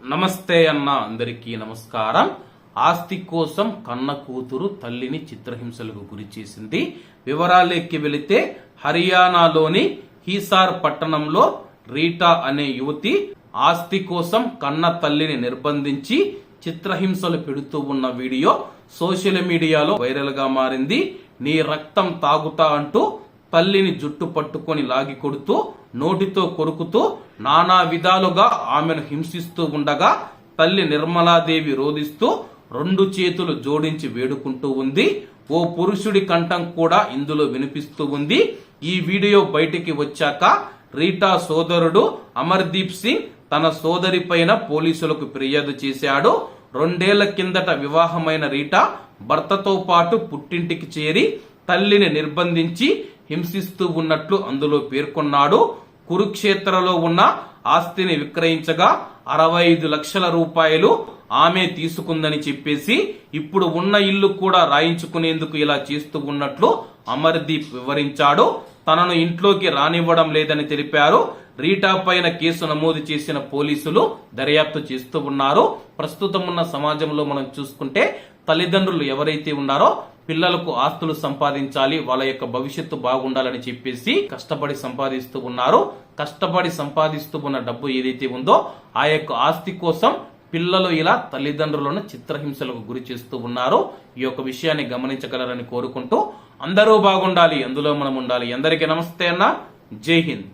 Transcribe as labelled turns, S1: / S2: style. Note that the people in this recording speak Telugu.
S1: నమస్తే అన్న అందరికీ నమస్కారం. ఆస్తి కోసం కన్న కూతురు తల్లిని చిత్రహింసలకు గురి చేసింది. వివరాలెక్కి వెళితే హర్యానాలోని హీసార్ పట్టణంలో రీటా అనే యువతి ఆస్తి కోసం కన్న తల్లిని నిర్బంధించి చిత్రహింసలు పెడుతూ ఉన్న వీడియో సోషల్ మీడియాలో వైరల్గా మారింది. నీ రక్తం తాగుతా అంటూ తల్లిని జుట్టు పట్టుకొని లాగి కొడుతూ నోటితో కొరుకుతూ నానా విధాలుగా ఆమెను హింసిస్తూ ఉండగా తల్లి నిర్మలాదేవి రోధిస్తూ రెండు చేతులు జోడించి వేడుకుంటూ ఉంది. ఓ పురుషుడి కంఠం కూడా ఇందులో వినిపిస్తూ ఉంది. ఈ వీడియో బయటికి వచ్చాక రీటా సోదరుడు అమర్దీప్ సింగ్ తన సోదరి పైన పోలీసులకు ఫిర్యాదు చేశాడు. రెండేళ్ళ కిందట వివాహమైన రీటా భర్తతో పాటు పుట్టింటికి చేరి తల్లిని నిర్బంధించి హింసిస్తూ ఉన్నట్లు అందులో పేర్కొన్నాడు. కురుక్షేత్రలో ఉన్న ఆస్తిని విక్రయించగా అరవై ఐదు లక్షల రూపాయలు ఆమె తీసుకుందని చెప్పేసి ఇప్పుడు ఉన్న ఇల్లు కూడా రాయించుకునేందుకు ఇలా చేస్తూ ఉన్నట్లు అమర్దీప్ వివరించాడు. తనను ఇంట్లోకి రానివ్వడం లేదని తెలిపారు. రీటా పైన కేసు నమోదు చేసిన పోలీసులు దర్యాప్తు చేస్తూ ఉన్నారు. ప్రస్తుతం ఉన్న సమాజంలో మనం చూసుకుంటే తల్లిదండ్రులు ఎవరైతే ఉన్నారో పిల్లలకు ఆస్తులు సంపాదించాలి వాళ్ళ యొక్క భవిష్యత్తు బాగుండాలని చెప్పేసి కష్టపడి సంపాదిస్తూ ఉన్నారు. కష్టపడి సంపాదిస్తూ ఉన్న డబ్బు ఏదైతే ఉందో ఆ యొక్క ఆస్తి కోసం పిల్లలు ఇలా తల్లిదండ్రులను చిత్రహింసలకు గురి చేస్తూ ఉన్నారు. ఈ యొక్క విషయాన్ని గమనించగలరని కోరుకుంటూ అందరూ బాగుండాలి అందులో మనం ఉండాలి. అందరికీ నమస్తే అన్న. జై హింద్.